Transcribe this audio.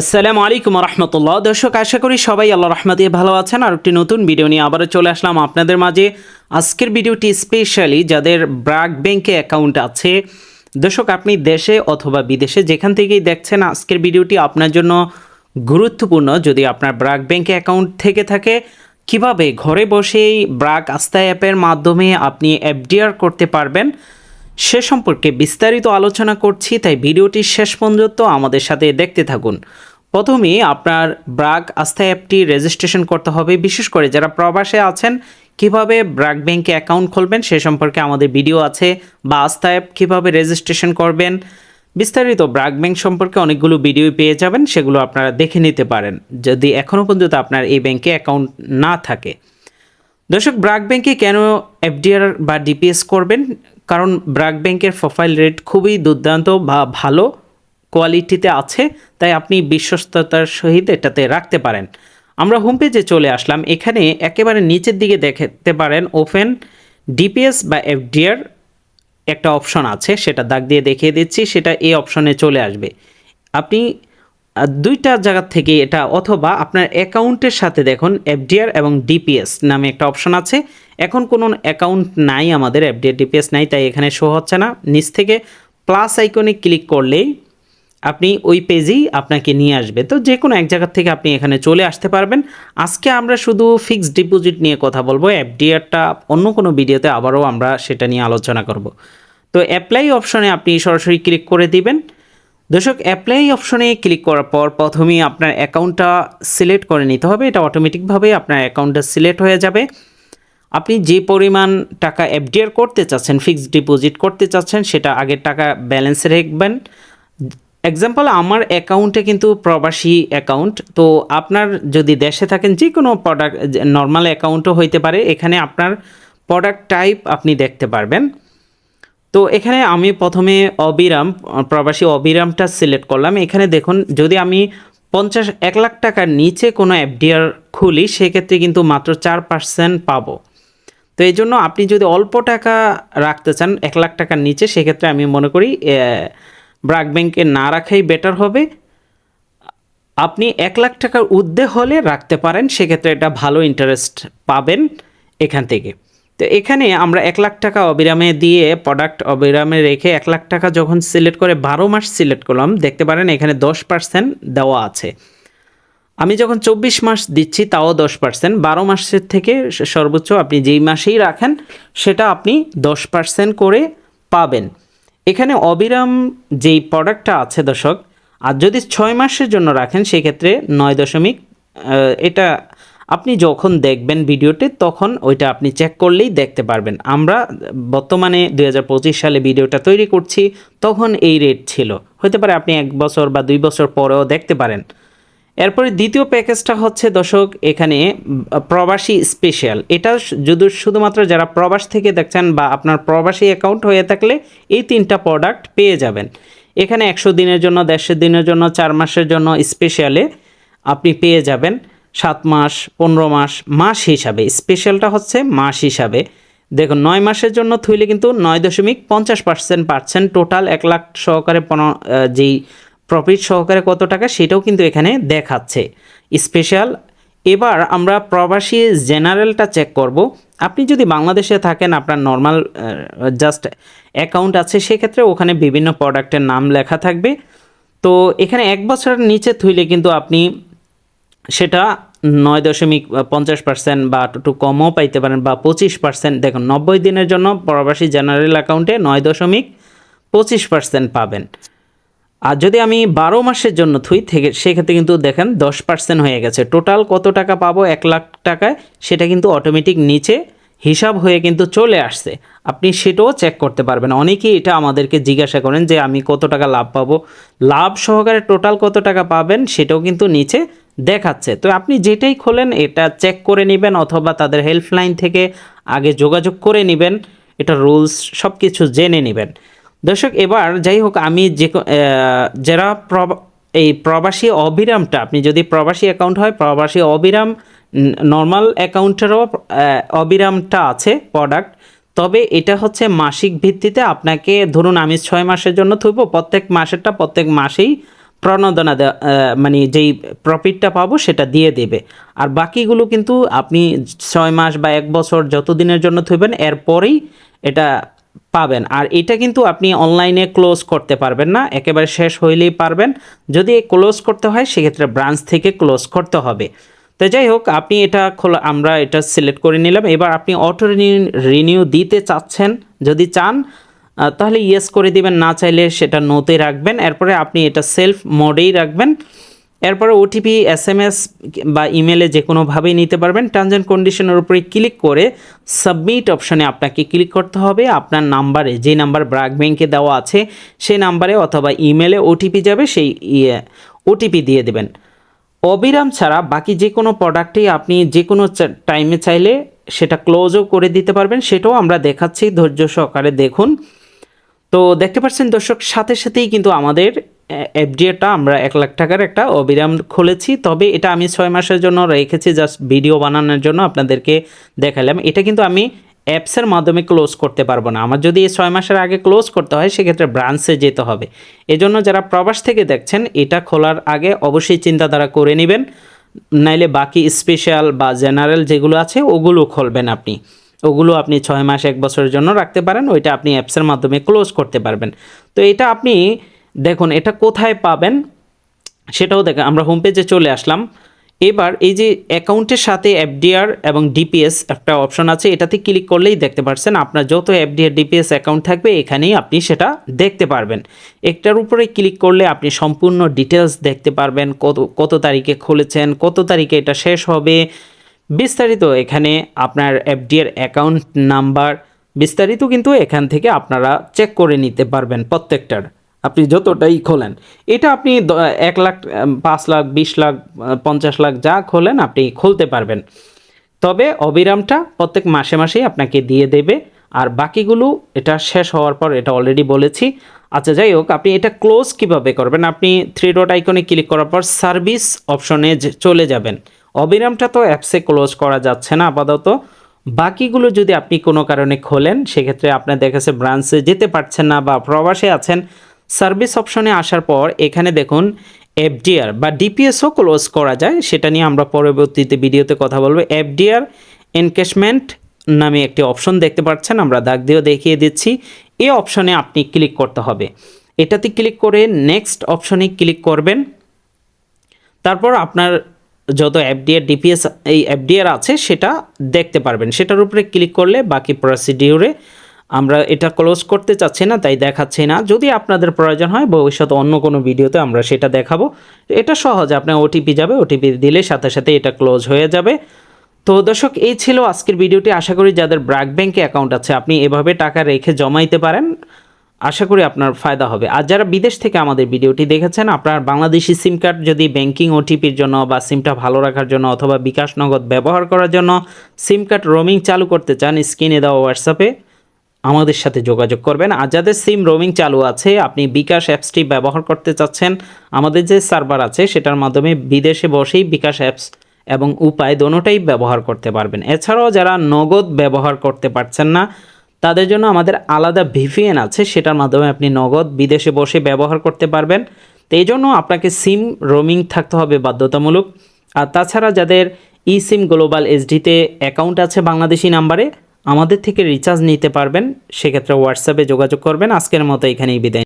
আসসালামু আলাইকুম রহমতুল্লাহ দর্শক, আশা করি সবাই আল্লাহ রহমতে ভালো আছেন। আর একটি নতুন ভিডিও নিয়ে আবারও চলে আসলাম আপনাদের মাঝে। আজকের ভিডিওটি স্পেশালি যাদের ব্রাক ব্যাংকে অ্যাকাউন্ট আছে, দর্শক, আপনি দেশে অথবা বিদেশে যেখান থেকেই দেখছেন আজকের ভিডিওটি আপনার জন্য গুরুত্বপূর্ণ। যদি আপনার ব্রাক ব্যাংকে অ্যাকাউন্ট থেকে থাকে, কীভাবে ঘরে বসেই ব্রাক আস্থা অ্যাপের মাধ্যমে আপনি এফডিআর করতে পারবেন সে সম্পর্কে বিস্তারিত আলোচনা করছি, তাই ভিডিওটি শেষ পর্যন্ত আমাদের সাথে দেখতে থাকুন। প্রথমে আপনার ব্রাক আস্থা অ্যাপটি রেজিস্ট্রেশন করতে হবে। বিশেষ করে যারা প্রবাসে আছেন, কীভাবে ব্রাক ব্যাংকে অ্যাকাউন্ট খুলবেন সে সম্পর্কে আমাদের ভিডিও আছে, বা আস্থা অ্যাপ কীভাবে রেজিস্ট্রেশন করবেন। বিস্তারিত ব্রাক ব্যাংক সম্পর্কে অনেকগুলো ভিডিও পেয়ে যাবেন, সেগুলো আপনারা দেখে নিতে পারেন, যদি এখনও পর্যন্ত আপনার এই ব্যাংকে অ্যাকাউন্ট না থাকে। দর্শক ব্রাক ব্যাংকে কেন এফডিআর বা ডিপিএস করবেন? কারণ ব্র্যাক ব্যাংকের প্রোফাইল রেট খুবই দুর্দান্ত বা ভালো কোয়ালিটিতে আছে, তাই আপনি বিশ্বস্ততার সহিত এটাতে রাখতে পারেন। আমরা হোম পেজে চলে আসলাম। এখানে একেবারে নিচের দিকে দেখতে পারেন ওপেন ডিপিএস বা এফডিআর একটা অপশন আছে, সেটা দাগ দিয়ে দেখিয়ে দিচ্ছি, সেটা এই অপশনে চলে আসবে। আপনি দুইটা জায়গা থেকে এটা অথবা আপনার অ্যাকাউন্টের সাথে দেখুন এফডিআর এবং ডিপিএস নামে একটা অপশন আছে। এখন কোনো অ্যাকাউন্ট নাই আমাদের, এফডিআর, ডিপিএস নাই, তাই এখানে শো হচ্ছে না। নিচ থেকে প্লাস আইকনে ক্লিক করলেই আপনি ওই পেজেই আপনাকে নিয়ে আসবে। তো যে কোনো এক জায়গা থেকে আপনি এখানে চলে আসতে পারবেন। আজকে আমরা শুধু ফিক্সড ডিপোজিট নিয়ে কথা বলব, এফডিআরটা অন্য কোনো ভিডিওতে আবারও আমরা সেটা নিয়ে আলোচনা করব। তো অ্যাপ্লাই অপশনে আপনি সরাসরি ক্লিক করে দিবেন। দর্শক অ্যাপ্লাই অপশনে ক্লিক করার পর প্রথমেই আপনার অ্যাকাউন্টটা সিলেক্ট করে নিতে হবে। এটা অটোমেটিকভাবে আপনার অ্যাকাউন্টটা সিলেক্ট হয়ে যাবে। আপনি যে পরিমাণ টাকা এফডিআর করতে চাচ্ছেন ফিক্সড ডিপোজিট করতে চাচ্ছেন, সেটা আগের টাকা ব্যালেন্সে রাখবেন। এক্সাম্পল আমার অ্যাকাউন্টে কিন্তু প্রবাসী অ্যাকাউন্ট তো আপনার যদি দেশে থাকেন যে কোনো প্রোডাক্ট নর্মাল অ্যাকাউন্টও হইতে পারে। এখানে আপনার প্রোডাক্ট টাইপ আপনি দেখতে পারবেন। তো এখানে আমি প্রথমে অবিরাম, প্রবাসী অবিরামটা সিলেক্ট করলাম। এখানে দেখুন, যদি আমি পঞ্চাশ, এক লাখ টাকার নিচে কোনো এফডিআর খুলি, সেক্ষেত্রে কিন্তু মাত্র চার পার্সেন্ট পাবো। তো এই জন্য আপনি যদি অল্প টাকা রাখতে চান, এক লাখ টাকার নিচে, সেক্ষেত্রে আমি মনে করি ব্রাক ব্যাংকে না রাখাই বেটার হবে। আপনি এক লাখ টাকার ঊর্ধ্বে হলে রাখতে পারেন, সেক্ষেত্রে এটা ভালো ইন্টারেস্ট পাবেন এখান থেকে। তো এখানে আমরা এক লাখ টাকা অবিরামে দিয়ে প্রোডাক্ট অবিরামে রেখে এক লাখ টাকা যখন সিলেক্ট করে বারো মাস সিলেক্ট করলাম, দেখতে পারেন এখানে দশ পার্সেন্ট দেওয়া আছে। আমি যখন চব্বিশ মাস দিচ্ছি, তাও দশ পার্সেন্ট বারো মাসের থেকে সর্বোচ্চ আপনি যেই মাসেই রাখেন, সেটা আপনি দশ পার্সেন্ট করে পাবেন। এখানে অবিরাম যেই প্রোডাক্টটা আছে দর্শক, আর যদি ছয় মাসের জন্য রাখেন, সেক্ষেত্রে নয় দশমিক এটা আপনি যখন দেখবেন ভিডিওটি, তখন ওইটা আপনি চেক করলেই দেখতে পারবেন। আমরা বর্তমানে দু হাজার পঁচিশ সালে ভিডিওটা তৈরি করছি, তখন এই রেট ছিল। হতে পারে আপনি এক বছর বা দুই বছর পরেও দেখতে পারেন। এরপরে দ্বিতীয় প্যাকেজটা হচ্ছে, দর্শক, এখানে প্রবাসী স্পেশাল এটা যদি শুধুমাত্র যারা প্রবাস থেকে দেখছেন বা আপনার প্রবাসী অ্যাকাউন্ট হয়ে থাকলে, এই তিনটা প্রোডাক্ট পেয়ে যাবেন। এখানে একশো দিনের জন্য, দেড়শো দিনের জন্য, চার মাসের জন্য স্পেশালে আপনি পেয়ে যাবেন। সাত মাস, পনেরো মাস মাস হিসাবে। স্পেশালটা হচ্ছে মাস হিসাবে। দেখুন, নয় মাসের জন্য থুইলে কিন্তু নয় দশমিক পঞ্চাশ পার্সেন্ট পাচ্ছেন টোটাল এক লাখ সহকারে যেই প্রফিট সহকারে কত টাকা, সেটাও কিন্তু এখানে দেখাচ্ছে। স্পেশাল এবার আমরা প্রবাসী জেনারেলটা চেক করব। আপনি যদি বাংলাদেশে থাকেন, আপনার নর্মাল জাস্ট অ্যাকাউন্ট আছে, সেক্ষেত্রে ওখানে বিভিন্ন প্রোডাক্টের নাম লেখা থাকবে। তো এখানে এক বছরের নিচে থুইলে কিন্তু আপনি সেটা নয় দশমিক পঞ্চাশ পার্সেন্ট বা একটু কমও পাইতে পারেন বা পঁচিশ পার্সেন্ট দেখুন, নব্বই দিনের জন্য প্রবাসী জেনারেল অ্যাকাউন্টে নয় দশমিক পঁচিশ পার্সেন্ট পাবেন। আর যদি আমি বারো মাসের জন্য থুই, থেকে সেক্ষেত্রে কিন্তু দেখেন দশ পার্সেন্ট হয়ে গেছে। টোটাল কত টাকা পাবো? এক লাখ টাকায় সেটা কিন্তু অটোমেটিক নিচে হিসাব হয়ে কিন্তু চলে আসছে। আপনি সেটাও চেক করতে পারবেন। অনেকেই এটা আমাদেরকে জিজ্ঞাসা করেন যে আমি কত টাকা লাভ পাবো? লাভ সহকারে টোটাল কত টাকা পাবেন? সেটাও কিন্তু নিচে দেখাচ্ছে। তো আপনি যেটাই খোলেন, এটা চেক করে নেবেন অথবা তাদের হেল্পলাইন থেকে আগে যোগাযোগ করে নেবেন, এটা রুলস সব কিছু জেনে নেবেন। দর্শক, এবার যাই হোক, আমি যে যারা এই প্রবাসী অবিরামটা, আপনি যদি প্রবাসী অ্যাকাউন্ট হয়, প্রবাসী অবিরাম নর্মাল অ্যাকাউন্টেরও অবিরামটা আছে প্রোডাক্ট তবে এটা হচ্ছে মাসিক ভিত্তিতে আপনাকে ধরুন আমি ছয় মাসের জন্য থইব, প্রত্যেক মাসেরটা প্রত্যেক মাসেই প্রণোদনা মানে যেই প্রফিটটা পাবো সেটা দিয়ে দেবে। আর বাকিগুলো কিন্তু আপনি ছয় মাস বা এক বছর যত দিনের জন্য থইবেন, এরপরেই এটা পাবেন। আর এটা কিন্তু আপনি অনলাইনে ক্লোজ করতে পারবেন না, একেবারে শেষ হইলেই পারবেন। যদি ক্লোজ করতে হয়, সেক্ষেত্রে ব্রাঞ্চ থেকে ক্লোজ করতে হবে। তো যাই হোক, আপনি এটা খোলা, আমরা এটা সিলেক্ট করে নিলাম। এবার আপনি অটো রিনিউ দিতে চাচ্ছেন, যদি চান তাহলে ইয়েস করে দিবেন, না চাইলে সেটা নোতে রাখবেন। এরপরে আপনি এটা সেলফ মোডেই রাখবেন। এরপরে ওটিপি এস এম এস বা ইমেলে যে কোনোভাবেই নিতে পারবেন। টার্মস অ্যান্ড কন্ডিশনের উপরে ক্লিক করে সাবমিট অপশনে আপনাকে ক্লিক করতে হবে। আপনার নাম্বারে যে নাম্বার ব্র্যাক ব্যাংকে দেওয়া আছে, সেই নাম্বারে অথবা ইমেলে ওটিপি যাবে, সেই ইয়ে ওটিপি দিয়ে দেবেন। অবিরাম ছাড়া বাকি যে কোনো প্রোডাক্টেই আপনি যে কোনো টাইমে চাইলে সেটা ক্লোজও করে দিতে পারবেন। সেটাও আমরা দেখাচ্ছি, ধৈর্য সহকারে দেখুন। তো দেখতে পাচ্ছেন দর্শক, সাথে সাথেই কিন্তু আমাদের এফডিএটা আমরা এক লাখ টাকার একটা অবিরাম খুলেছি। তবে এটা আমি ছয় মাসের জন্য রেখেছি, জাস্ট ভিডিও বানানোর জন্য আপনাদেরকে দেখালাম। এটা কিন্তু আমি অ্যাপসের মাধ্যমে ক্লোজ করতে পারব না। আমার যদি এই ছয় মাসের আগে ক্লোজ করতে হয়, সেক্ষেত্রে ব্রাঞ্চে যেতে হবে। এজন্য যারা প্রবাস থেকে দেখছেন, এটা খোলার আগে অবশ্যই চিন্তাধারা করে নেবেন। নাইলে বাকি স্পেশাল বা জেনারেল যেগুলো আছে, ওগুলো খুলবেন আপনি। ওগুলো আপনি ছয় মাস, এক বছরের জন্য রাখতে পারেন, ওইটা আপনি অ্যাপসের মাধ্যমে ক্লোজ করতে পারবেন। তো এটা আপনি দেখুন, এটা কোথায় পাবেন সেটাও দেখেন আমরা হোম পেজে চলে আসলাম। এবার এই যে অ্যাকাউন্টের সাথে এফডিআর এবং ডিপিএস একটা অপশন আছে, এটাতে ক্লিক করলেই দেখতে পাচ্ছেন আপনার যত এফডিআর ডিপিএস অ্যাকাউন্ট থাকবে, এখানেই আপনি সেটা দেখতে পারবেন। একটার উপরে ক্লিক করলে আপনি সম্পূর্ণ ডিটেলস দেখতে পারবেন, কত কত তারিখে খুলেছেন, কত তারিখে এটা শেষ হবে বিস্তারিত এখানে আপনার এফডিআর অ্যাকাউন্ট নাম্বার বিস্তারিত কিন্তু এখান থেকে আপনারা চেক করে নিতে পারবেন প্রত্যেকটার। আপনি যতটাই খোলেন। এটা আপনি এক লাখ, পাঁচ লাখ, বিশ লাখ, পঞ্চাশ লাখ যা খোলেন আপনি খুলতে পারবেন। তবে অবিরামটা প্রত্যেক মাসে মাসেই আপনাকে দিয়ে দেবে। আর বাকিগুলো এটা শেষ হওয়ার পর এটা অলরেডি বলেছি। আচ্ছা যাই হোক, আপনি এটা ক্লোজ কীভাবে করবেন? আপনি থ্রি ডট আইকনে ক্লিক করার পর সার্ভিস অপশনে চলে যাবেন। অবিরামটা তো অ্যাপসে ক্লোজ করা যাচ্ছে না আপাতত। বাকিগুলো যদি আপনি কোনো কারণে খোলেন, সেক্ষেত্রে আপনার দেখেছে ব্রাঞ্চে যেতে পারছেন না বা প্রবাসে আছেন, সার্ভিস অপশনে আসার পর এখানে দেখুন এফডিআর বা ডিপিএসও ক্লোজ করা যায়। সেটা নিয়ে আমরা পরবর্তীতে ভিডিওতে কথা বলব। এফডিআর এনকেশমেন্ট নামে একটি অপশন দেখতে পাচ্ছেন, আমরা দাগ দিয়েও দেখিয়ে দিচ্ছি। এই অপশনে আপনি ক্লিক করতে হবে। এটাতে ক্লিক করে নেক্সট অপশনে ক্লিক করবেন। তারপর আপনার যত এফডিআর ডিপিএস এই এফডিআর আছে, সেটা দেখতে পারবেন। সেটার উপরে ক্লিক করলে বাকি প্রসিডিউরে আমরা এটা ক্লোজ করতে চাচ্ছি না, তাই দেখাচ্ছি না। যদি আপনাদের প্রয়োজন হয়, ভবিষ্যতে অন্য কোনো ভিডিওতে আমরা সেটা দেখাবো। এটা সহজ আপনার ওটিপি যাবে ওটিপি দিলে সাথে সাথে এটা ক্লোজ হয়ে যাবে। তো দর্শক, এই ছিল আজকের ভিডিওটি। আশা করি যাদের ব্র্যাক ব্যাংকে অ্যাকাউন্ট আছে, আপনি এভাবে টাকা রেখে জমাইতে পারেন। আশা করি আপনার ফায়দা হবে। আর যারা বিদেশ থেকে আমাদের ভিডিওটি দেখেছেন, আপনার বাংলাদেশি সিম কার্ড যদি ব্যাংকিং ওটিপির জন্য বা সিমটা ভালো রাখার জন্য অথবা বিকাশ নগদ ব্যবহার করার জন্য সিম কার্ড রোমিং চালু করতে চান, স্ক্রিনে দেওয়া হোয়াটসঅ্যাপে আমাদের সাথে যোগাযোগ করবেন। আর যাদের সিম রোমিং চালু আছে, আপনি বিকাশ অ্যাপসটি ব্যবহার করতে চাচ্ছেন, আমাদের যে সার্ভার আছে সেটার মাধ্যমে বিদেশে বসেই বিকাশ অ্যাপস এবং উপায় দোনোটাই ব্যবহার করতে পারবেন। এছাড়াও যারা নগদ ব্যবহার করতে পারছেন না তাদের জন্য আমাদের আলাদা ভিপিএন আছে, সেটার মাধ্যমে আপনি নগদ বিদেশে বসে ব্যবহার করতে পারবেন। তো এই জন্য আপনাকে সিম রোমিং থাকতে হবে বাধ্যতামূলক। আর তাছাড়া যাদের ই সিম গ্লোবাল এইচডিতে অ্যাকাউন্ট আছে বাংলাদেশি নাম্বারে, আমাদের থেকে রিচার্জ নিতে পারবেন। সেক্ষেত্রে হোয়াটসঅ্যাপে যোগাযোগ করবেন। আজকের মতো এখানেই বিদায়।